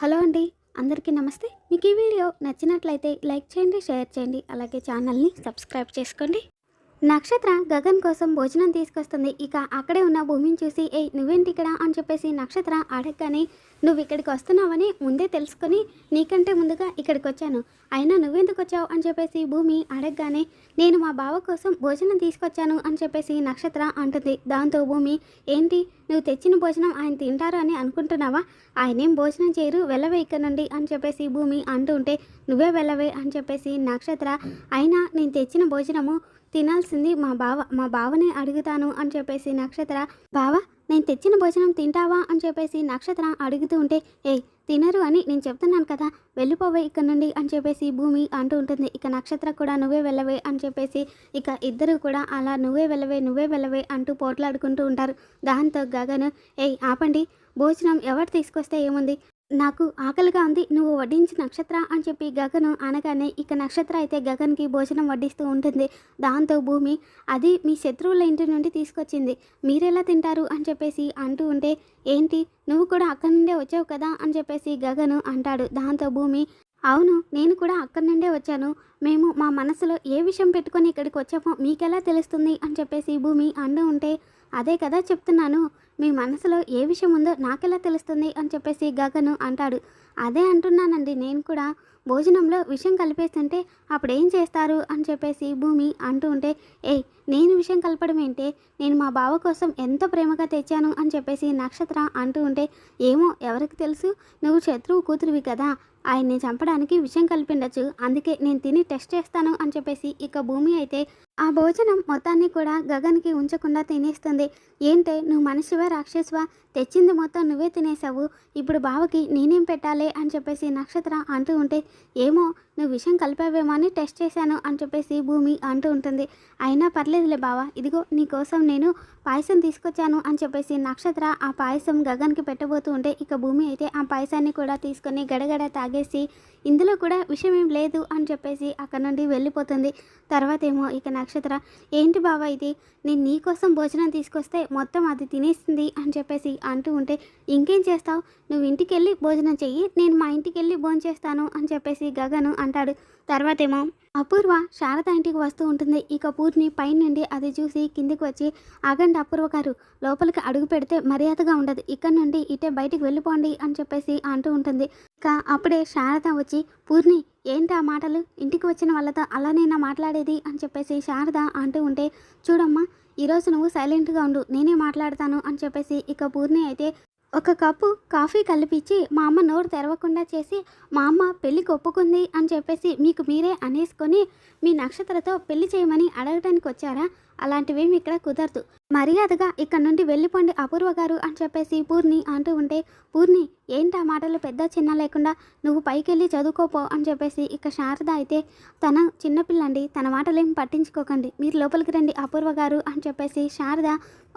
Hello అండి అందరికీ నమస్తే. మీకు ఈ వీడియో నచ్చినట్లయితే లైక్ చేయండి షేర్ చేయండి అలాగే ఛానల్ని సబ్స్క్రైబ్ చేసుకోండి. నక్షత్ర గగన్ కోసం భోజనం తీసుకొస్తుంది. ఇక అక్కడే ఉన్న భూమిని చూసి ఏ నువ్వేంటి ఇక్కడ అని చెప్పేసి నక్షత్ర అడగగానే నువ్వు ఇక్కడికి వస్తున్నావని ముందే తెలుసుకొని నీకంటే ముందుగా ఇక్కడికి వచ్చాను. అయినా నువ్వెందుకు వచ్చావు? అని చెప్పేసి భూమి అడగగానే నేను మా బావ కోసం భోజనం తీసుకొచ్చాను అని చెప్పేసి నక్షత్ర అంటుంది. దాంతో భూమి ఏంటి? నువ్వు తెచ్చిన భోజనం ఆయన తింటారు అని అనుకుంటున్నావా? ఆయనేం భోజనం చేయరు? వెళ్ళవే ఇక్కడ నుండి అని చెప్పేసి భూమి అంటూ ఉంటే నువ్వే వెళ్ళవే అని చెప్పేసి నక్షత్ర అయినా నేను తెచ్చిన భోజనము తినాల్సింది మా బావ మా బావనే అడుగుతాను అని చెప్పేసి నక్షత్ర బావ నేను తెచ్చిన భోజనం తింటావా? అని చెప్పేసి నక్షత్ర అడుగుతూ ఉంటే ఏ తినరు అని నేను చెప్తున్నాను కదా వెళ్ళిపోవే ఇక్కడ నుండి అని చెప్పేసి భూమి అంటూ ఉంటుంది. ఇక నక్షత్ర కూడా నువ్వే వెళ్ళవే అని చెప్పేసి ఇక ఇద్దరు కూడా అలా నువ్వే వెళ్ళవే నువ్వే వెళ్ళవే అంటూ పోట్లాడుకుంటూ ఉంటారు. దాంతో గగన్ ఏయ్ ఆపండి. భోజనం ఎవరు తీసుకొస్తే ఏముంది? నాకు ఆకలిగా ఉంది నువ్వు వడ్డించి నక్షత్ర అని చెప్పి గగను అనగానే ఇక నక్షత్ర అయితే గగన్కి భోజనం వడ్డిస్తూ ఉంటుంది. దాంతో భూమి అది మీ శత్రువుల ఇంటి నుండి తీసుకొచ్చింది. మీరెలా తింటారు అని చెప్పేసి అంటూ ఉంటే ఏంటి నువ్వు కూడా అక్కడి నుండే వచ్చావు కదా అని చెప్పేసి గగను అంటాడు. దాంతో భూమి అవును నేను కూడా అక్కడి నుండే వచ్చాను. మేము మా మనసులో ఏ విషయం పెట్టుకొని ఇక్కడికి వచ్చామో మీకెలా తెలుస్తుంది అని చెప్పేసి భూమి అంటూ ఉంటే అదే కదా చెప్తున్నాను. మీ మనసులో ఏ విషయం ఉందో నాకెలా తెలుస్తుంది అని చెప్పేసి గగను అంటాడు. అదే అంటున్నానండి. నేను కూడా భోజనంలో విషం కలిపేస్తుంటే అప్పుడు ఏం చేస్తారు అని చెప్పేసి భూమి అంటూ ఉంటే ఏయ్ నేను విషయం కలపడం ఏంటే? నేను మా బావ కోసం ఎంతో ప్రేమగా తెచ్చాను? అని చెప్పేసి నక్షత్ర అంటూ ఉంటే ఏమో ఎవరికి తెలుసు? నువ్వు శత్రువు కూతురువి కదా. ఆయన్ని చంపడానికి విషయం కలిపిండొచ్చు. అందుకే నేను తిని టెస్ట్ చేస్తాను అని చెప్పేసి ఇక భూమి అయితే ఆ భోజనం మొత్తాన్ని కూడా గగన్కి ఉంచకుండా తినేస్తుంది. ఏంటే నువ్వు మనిషివా రాక్షసువా? తెచ్చింది మొత్తం నువ్వే తినేసావు ఇప్పుడు బావకి నేనేం పెట్టాలి? అని చెప్పేసి నక్షత్ర అంటూ ఉంటే ఏమో నువ్వు విషయం కలిపావేమో అని టెస్ట్ చేశాను అని చెప్పేసి భూమి అంటూ ఉంటుంది. అయినా పర్లేదులే బావా ఇదిగో నీకోసం నేను పాయసం తీసుకొచ్చాను అని చెప్పేసి నక్షత్ర ఆ పాయసం గగన్కి పెట్టబోతూ ఉంటే ఇక భూమి అయితే ఆ పాయసాన్ని కూడా తీసుకొని గడగడ తాగేసి ఇందులో కూడా విషయం ఏం లేదు అని చెప్పేసి అక్కడ నుండి వెళ్ళిపోతుంది. తర్వాత ఏమో ఇక నక్షత్ర ఏంటి బావా ఇది? నేను నీ కోసం భోజనం తీసుకొస్తే మొత్తం అది తినేస్తుంది అని చెప్పేసి అంటూ ఉంటే ఇంకేం చేస్తావు? నువ్వు ఇంటికి వెళ్ళి భోజనం చెయ్యి నేను మా ఇంటికి వెళ్ళి భోజనం చేస్తాను అని చెప్పేసి గగను అంటాడు. తర్వాతేమో అపూర్వ శారద ఇంటికి వస్తూ ఉంటుంది. ఇక పూర్ణి పైనుండి అది చూసి కిందికి వచ్చి ఆగండి అపూర్వ గారు లోపలికి అడుగు పెడితే మర్యాదగా ఉండదు. ఇక్కడ నుండి ఇటే బయటికి వెళ్ళిపోండి అని చెప్పేసి అంటూ ఉంటుంది. ఇక అప్పుడే శారద వచ్చి పూర్ణి ఏంటి ఆ మాటలు? ఇంటికి వచ్చిన వాళ్ళతో అలానైనా మాట్లాడేది? అని చెప్పేసి శారద అంటూ ఉంటే చూడమ్మా ఈరోజు నువ్వు సైలెంట్గా ఉండు. నేనే మాట్లాడతాను అని చెప్పేసి ఇక పూర్ణి అయితే ఒక కప్పు కాఫీ కలిపిచ్చి మా అమ్మ నోరు తెరవకుండా చేసి మా అమ్మ పెళ్ళికి ఒప్పుకుంది అని చెప్పేసి మీకు మీరే అనేసుకొని మీ నక్షత్రతో పెళ్ళి చేయమని అడగడానికి వచ్చారా అలాంటివేమి ఇక్కడ కుదరదు. మర్యాదగా ఇక్కడ నుండి వెళ్ళిపోండి అపూర్వ గారు అని చెప్పేసి పూర్ణి అంటూ ఉంటే పూర్ణి ఏంటి ఆ మాటలు పెద్ద చిన్న లేకుండా నువ్వు పైకెళ్ళి చదువుకోపో అని చెప్పేసి ఇక శారద అయితే తన చిన్నపిల్లండి తన మాటలేం పట్టించుకోకండి మీరు లోపలికి రండి అపూర్వ గారు అని చెప్పేసి శారద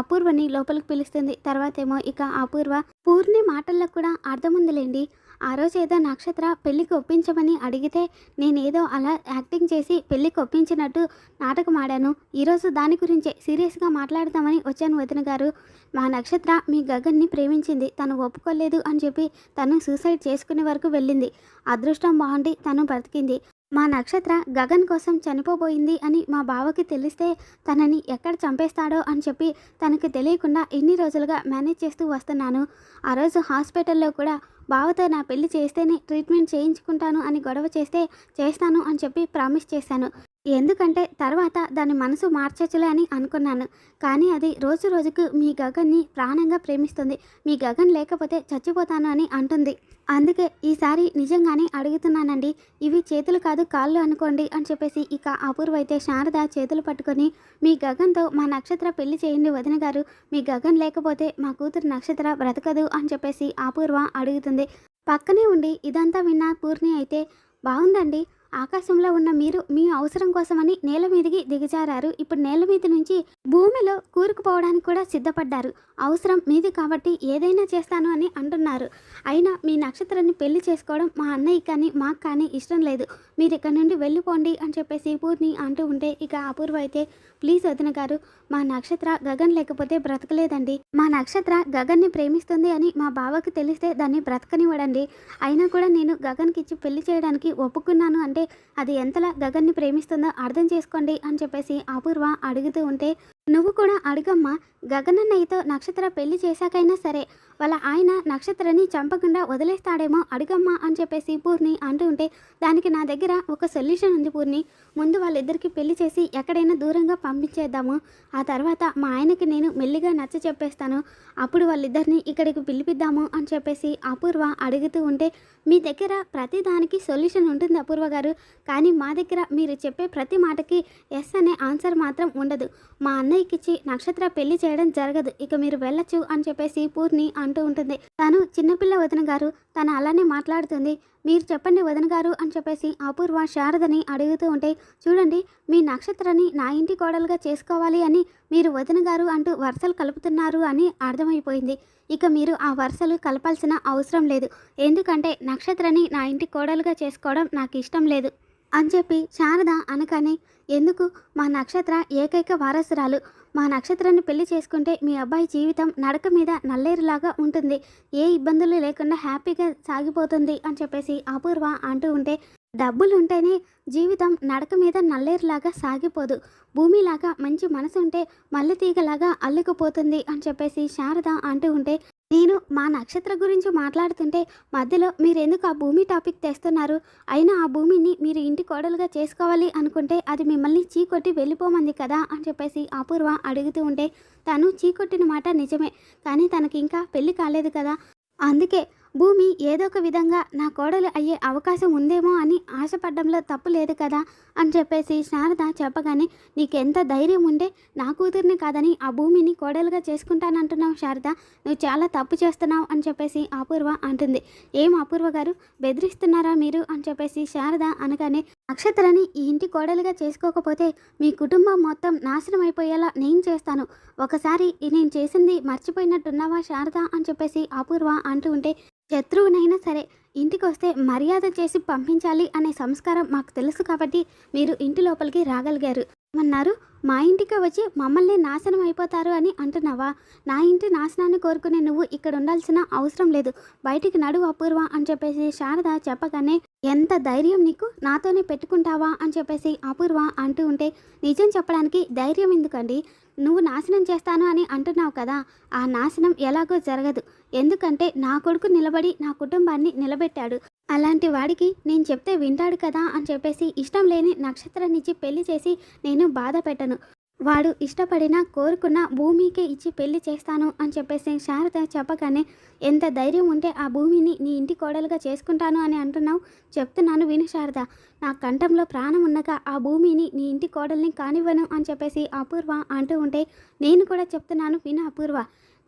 అపూర్వని లోపలికి పిలుస్తుంది. తర్వాత ఏమో ఇక అపూర్వ పూర్ణి మాటల్లో కూడా అర్థం ఉందిలేండి ఆ రోజు ఏదో నక్షత్ర పెళ్ళికి ఒప్పించమని అడిగితే నేనేదో అలా యాక్టింగ్ చేసి పెళ్ళికి ఒప్పించినట్టు నాటకం ఆడాను. ఈరోజు దాని గురించే సీరియస్గా మాట్లాడదామని వచ్చాను వదిన గారు. మా నక్షత్ర మీ గగన్ని ప్రేమించింది. తను ఒప్పుకోలేదు అని చెప్పి తను సూసైడ్ చేసుకునే వరకు వెళ్ళింది. అదృష్టం బాగుండి తను బ్రతికింది. మా నక్షత్ర గగన్ కోసం చనిపోబోయింది అని మా బావకి తెలిస్తే తనని ఎక్కడ చంపేస్తాడో అని చెప్పి తనకు తెలియకుండా ఎన్ని రోజులుగా మేనేజ్ చేస్తూ వస్తున్నాను. ఆ రోజు హాస్పిటల్లో కూడా బావతో నా పెళ్ళి చేస్తేనే ట్రీట్మెంట్ చేయించుకుంటాను అని గొడవ చేస్తే చేస్తాను అని చెప్పి ప్రామిస్ చేశాను. ఎందుకంటే తర్వాత దాని మనసు మార్చచ్చులే అని అనుకున్నాను. కానీ అది రోజు రోజుకు మీ గగన్ని ప్రాణంగా ప్రేమిస్తుంది. మీ గగన్ లేకపోతే చచ్చిపోతాను అని అంటుంది. అందుకే ఈసారి నిజంగానే అడుగుతున్నానండి. ఇవి చేతులు కాదు కాళ్ళు అనుకోండి అని చెప్పేసి ఇక అపూర్వ అయితే శారద చేతులు పట్టుకొని మీ గగన్తో మా నక్షత్ర పెళ్ళి చేయండి వదిన గారు. మీ గగన్ లేకపోతే మా కూతురు నక్షత్ర బ్రతకదు అని చెప్పేసి అపూర్వ అడుగుతుంది. పక్కనే ఉండి ఇదంతా విన్న పూర్ణి అయితే బాగుందండి. ఆకాశంలో ఉన్న మీరు మీ అవసరం కోసమని నేల మీదికి దిగజారారు. ఇప్పుడు నేల మీద నుంచి భూమిలో కూరుకుపోవడానికి కూడా సిద్ధపడ్డారు. అవసరం మీది కాబట్టి ఏదైనా చేస్తాను అని అంటున్నారు. అయినా మీ నక్షత్రాన్ని పెళ్ళి చేసుకోవడం మా అన్నయ్య కానీ మాకు కానీ ఇష్టం లేదు. మీరు ఇక్కడ నుండి వెళ్ళిపోండి అని చెప్పేసి పూర్ణి అంటూ ఉంటే ఇక అపూర్వ అయితే ప్లీజ్ వదిన గారు మా నక్షత్ర గగన్ లేకపోతే బ్రతకలేదండి. మా నక్షత్ర గగన్ని ప్రేమిస్తుంది అని మా బావకు తెలిస్తే దాన్ని బ్రతకనివ్వడండి. అయినా కూడా నేను గగన్కి ఇచ్చి పెళ్ళి చేయడానికి ఒప్పుకున్నాను అంటే అది ఎంతలా గగన్ని ప్రేమిస్తుందో అర్థం చేసుకోండి అని చెప్పేసి అపూర్వ అడుగుతూ ఉంటే నువ్వు కూడా అడుగమ్మా. గగనన్నయ్యతో నక్షత్ర పెళ్ళి చేశాకైనా సరే వాళ్ళ ఆయన నక్షత్రని చంపకుండా వదిలేస్తాడేమో అడుగమ్మా అని చెప్పేసి పూర్ణి అంటూ ఉంటే దానికి నా దగ్గర ఒక సొల్యూషన్ ఉంది పూర్ణి. ముందు వాళ్ళిద్దరికి పెళ్ళి చేసి ఎక్కడైనా దూరంగా పంపించేద్దాము. ఆ తర్వాత మా ఆయనకి నేను మెల్లిగా నచ్చ చెప్పేస్తాను. అప్పుడు వాళ్ళిద్దరిని ఇక్కడికి పిలిపిద్దాము అని చెప్పేసి అపూర్వ అడుగుతూ ఉంటే మీ దగ్గర ప్రతి దానికి సొల్యూషన్ ఉంటుంది అపూర్వ గారు. కానీ మా దగ్గర మీరు చెప్పే ప్రతి మాటకి ఎస్ అనే ఆన్సర్ మాత్రం ఉండదు. మా అన్న అన్నయ్యకిచ్చి నక్షత్ర పెళ్ళి చేయడం జరగదు. ఇక మీరు వెళ్ళొచ్చు అని చెప్పేసి పూర్ణి అంటూ ఉంటుంది. తను చిన్నపిల్ల వదిన గారు తను అలానే మాట్లాడుతుంది. మీరు చెప్పండి వదిన గారు అని చెప్పేసి అపూర్వ శారదని అడుగుతూ ఉంటే చూడండి మీ నక్షత్రాన్ని నా ఇంటి కోడలుగా చేసుకోవాలి అని మీరు వదిన గారు అంటూ వరుసలు కలుపుతున్నారు అని అర్థమైపోయింది. ఇక మీరు ఆ వరుసలు కలపాల్సిన అవసరం లేదు. ఎందుకంటే నక్షత్రాన్ని నా ఇంటి కోడలుగా చేసుకోవడం నాకు ఇష్టం లేదు. అని చెప్పి శారద అనగానే ఎందుకు? మా నక్షత్ర ఏకైక వారసురాలు. మా నక్షత్రాన్ని పెళ్ళి చేసుకుంటే మీ అబ్బాయి జీవితం నడక మీద నల్లేరులాగా ఉంటుంది. ఏ ఇబ్బందులు లేకుండా హ్యాపీగా సాగిపోతుంది అని చెప్పేసి అపూర్వ అంటూ ఉంటే డబ్బులు ఉంటేనే జీవితం నడక మీద నల్లేరులాగా సాగిపోదు. భూమిలాగా మంచి మనసు ఉంటే మల్లె తీగలాగా అల్లుకుపోతుంది అని చెప్పేసి శారద అంటూ ఉంటే నేను మా నక్షత్ర గురించి మాట్లాడుతుంటే మధ్యలో మీరెందుకు ఆ భూమి టాపిక్ తెస్తున్నారు? అయినా ఆ భూమిని మీరు ఇంటి కోడలుగా చేసుకోవాలి అనుకుంటే అది మిమ్మల్ని చీకొట్టి వెళ్ళిపోమంది కదా అని చెప్పేసి అపూర్వ అడుగుతూ ఉంటే తను చీకొట్టిన మాట నిజమే కానీ తనకి ఇంకా పెళ్ళి కాలేదు కదా. అందుకే భూమి ఏదో ఒక విధంగా నా కోడలు అయ్యే అవకాశం ఉందేమో అని ఆశపడడంలో తప్పు లేదు కదా అని చెప్పేసి శారద చెప్పగానే నీకెంత ధైర్యం ఉండే నా కూతుర్ని కాదని ఆ భూమిని కోడలుగా చేసుకుంటానంటున్నావు శారద. నువ్వు చాలా తప్పు చేస్తున్నావు అని చెప్పేసి అపూర్వ అంటుంది. ఏం అపూర్వ గారు? బెదిరిస్తున్నారా మీరు? అని చెప్పేసి శారద అనగానే నక్షత్రాన్ని ఈ ఇంటి కోడలుగా చేసుకోకపోతే మీ కుటుంబం మొత్తం నాశనం అయిపోయేలా నేను చేస్తాను. ఒకసారి నేను చేసింది మర్చిపోయినట్టున్నావా శారద? అని చెప్పేసి అపూర్వ అంటూ ఉంటే శత్రువునైనా సరే ఇంటికి వస్తే మర్యాద చేసి పంపించాలి అనే సంస్కారం మాకు తెలుసు కాబట్టి మీరు ఇంటి లోపలికి రాగలిగారు. అన్నారు మా ఇంటికి వచ్చి మమ్మల్ని నాశనం అయిపోతారు అని అంటున్నావా? నా ఇంటి నాశనాన్ని కోరుకునే నువ్వు ఇక్కడ ఉండాల్సిన అవసరం లేదు. బయటికి నడువు అపూర్వ అని చెప్పేసి శారద చెప్పగానే ఎంత ధైర్యం నీకు? నాతోనే పెట్టుకుంటావా? అని చెప్పేసి అపూర్వ అంటూ ఉంటే నిజం చెప్పడానికి ధైర్యం ఎందుకండి? నువ్వు నాశనం చేస్తాను అని అంటున్నావు కదా ఆ నాశనం ఎలాగో జరగదు. ఎందుకంటే నా కొడుకు నిలబడి నా కుటుంబాన్ని నిలబెట్టాడు. అలాంటి వాడికి నేను చెప్తే వింటాడు కదా అని చెప్పేసి ఇష్టం లేని నక్షత్రాన్నిచ్చి పెళ్ళి చేసి నేను బాధ పెట్టను వాడు ఇష్టపడిన కోరుకున్న భూమికే ఇచ్చి పెళ్ళి చేస్తాను అని చెప్పేసి శారద చెప్పగానే ఎంత ధైర్యం ఉంటే ఆ భూమిని నీ ఇంటి కోడలుగా చేసుకుంటాను అని అంటున్నావు? చెప్తున్నాను విను శారద. నా కంఠంలో ప్రాణం ఉండగా ఆ భూమిని నీ ఇంటి కోడల్ని కానివ్వను అని చెప్పేసి అపూర్వ అంటూ ఉంటే నేను కూడా చెప్తున్నాను విను అపూర్వ.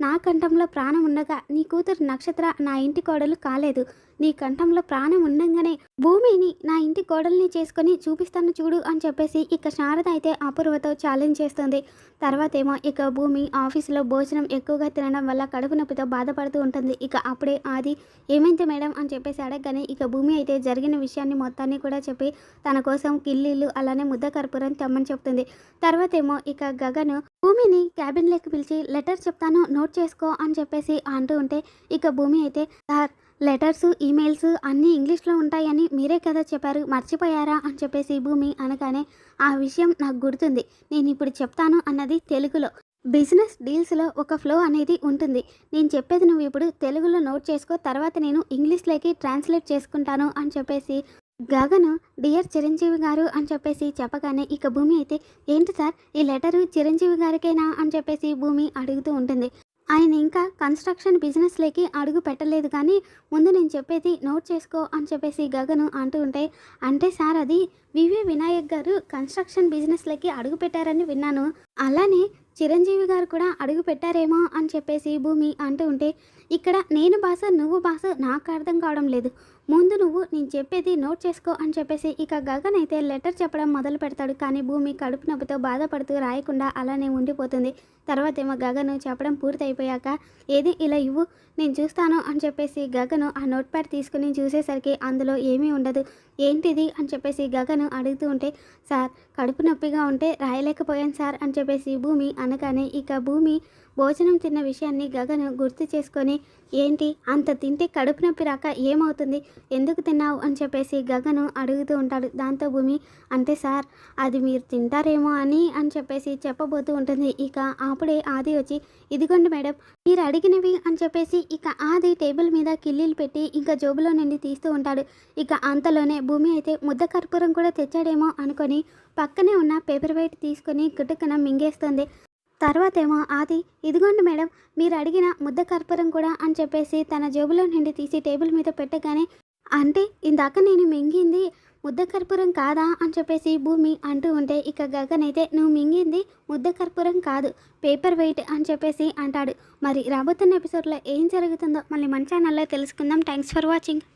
నా కంఠంలో ప్రాణం ఉండగా నీ కూతురు నక్షత్ర నా ఇంటి కోడలు కాలేదు. నీ కంఠంలో ప్రాణం ఉండంగానే భూమిని నా ఇంటి గోడల్ని చేసుకొని చూపిస్తాను చూడు అని చెప్పేసి ఇక శారద అయితే అపూర్వతో ఛాలెంజ్ చేస్తుంది. తర్వాత ఏమో ఇక భూమి ఆఫీసులో భోజనం ఎక్కువగా తినడం వల్ల కడుపు నొప్పితో బాధపడుతూ ఉంటుంది. ఇక అప్పుడే ఆది ఏమైంది మేడం? అని చెప్పేసి అడగగానే ఇక భూమి అయితే జరిగిన విషయాన్ని మొత్తాన్ని కూడా చెప్పి తన కోసం కిల్లీలు అలానే ముద్ద కర్పూరం తెమ్మని చెప్తుంది. తర్వాత ఏమో ఇక గగను భూమిని క్యాబిన్లోకి పిలిచి లెటర్ చెప్తాను నోట్ చేసుకో అని చెప్పేసి అంటూ ఉంటే ఇక భూమి అయితే సార్ లెటర్స్ ఈమెయిల్స్ అన్నీ ఇంగ్లీష్లో ఉంటాయని మీరే కదా చెప్పారు. మర్చిపోయారా అని చెప్పేసి భూమి అనగానే ఆ విషయం నాకు గుర్తుంది. నేను ఇప్పుడు చెప్తాను అన్నది తెలుగులో. బిజినెస్ డీల్స్లో ఒక ఫ్లో అనేది ఉంటుంది. నేను చెప్పేది నువ్వు ఇప్పుడు తెలుగులో నోట్ చేసుకో. తర్వాత నేను ఇంగ్లీష్లోకి ట్రాన్స్లేట్ చేసుకుంటాను అని చెప్పేసి గగను డియర్ చిరంజీవి గారు అని చెప్పేసి చెప్పగానే ఇక భూమి అయితే ఏంటి సార్? ఈ లెటరు చిరంజీవి గారికేనా? అని చెప్పేసి భూమి అడుగుతూ ఉంటుంది. ఆయన ఇంకా కన్స్ట్రక్షన్ బిజినెస్లోకి అడుగు పెట్టలేదు కానీ ముందు నేను చెప్పేది నోట్ చేసుకో అని చెప్పేసి గగను అంటూ ఉంటే అంటే సార్ అది వివి వినాయక్ గారు కన్స్ట్రక్షన్ బిజినెస్లోకి అడుగు పెట్టారని విన్నాను. అలానే చిరంజీవి గారు కూడా అడుగు పెట్టారేమో అని చెప్పేసి భూమి అంటూ ఉంటే ఇక్కడ నేను భాష నువ్వు భాష నాకు అర్థం కావడం లేదు. ముందు నువ్వు నేను చెప్పేది నోట్ చేసుకో అని చెప్పేసి ఇక గగన్ అయితే లెటర్ చెప్పడం మొదలు పెడతాడు. కానీ భూమి కడుపు నొప్పితో బాధపడుతూ రాయకుండా అలానే ఉండిపోతుంది. తర్వాత ఏమో గగను చెప్పడం పూర్తయిపోయాక ఏది ఇలా ఇవ్వు నేను చూస్తాను అని చెప్పేసి గగను ఆ నోట్ ప్యాడ్ తీసుకుని చూసేసరికి అందులో ఏమీ ఉండదు. ఏంటిది అని చెప్పేసి గగను అడుగుతూ ఉంటే సార్ కడుపు నొప్పిగా ఉంటే రాయలేకపోయాను సార్ అని చెప్పేసి భూమి అనగానే ఇక భూమి భోజనం తిన్న విషయాన్ని గగను గుర్తు చేసుకొని ఏంటి? అంత తింటే కడుపు నొప్పి రాక ఏమవుతుంది? ఎందుకు తిన్నావు? అని చెప్పేసి గగను అడుగుతూ ఉంటాడు. దాంతో భూమి అంటే సార్ అది మీరు తింటారేమో అని అని చెప్పేసి చెప్పబోతూ ఉంటుంది. ఇక అప్పుడే ఆది వచ్చి ఇదిగోండి మేడం మీరు అడిగినవి అని చెప్పేసి ఇక ఆది టేబుల్ మీద కిల్లీలు పెట్టి ఇంకా జోబులో నుండి తీస్తూ ఉంటాడు. ఇక అంతలోనే భూమి అయితే ముద్ద కర్పూరం కూడా తెచ్చాడేమో అనుకొని పక్కనే ఉన్న పేపర్ వైట్ తీసుకొని గుట్టుకన మింగేస్తుంది. తర్వాత ఏమో ఆది ఇదిగోండి మేడం మీరు అడిగిన ముద్ద కర్పూరం కూడా అని చెప్పేసి తన జేబులో నుండి తీసి టేబుల్ మీద పెట్టగానే అంటే ఇందాక నేను మింగింది ముద్ద కర్పూరం కాదా అని చెప్పేసి భూమి అంటూ ఉంటే ఇక గగన్ అయితే నువ్వు మింగింది ముద్ద కర్పూరం కాదు పేపర్ వెయిట్ అని చెప్పేసి అంటాడు. మరి రాబోతున్న ఎపిసోడ్లో ఏం జరుగుతుందో మళ్ళీ మన ఛానల్లో తెలుసుకుందాం. Thanks for watching.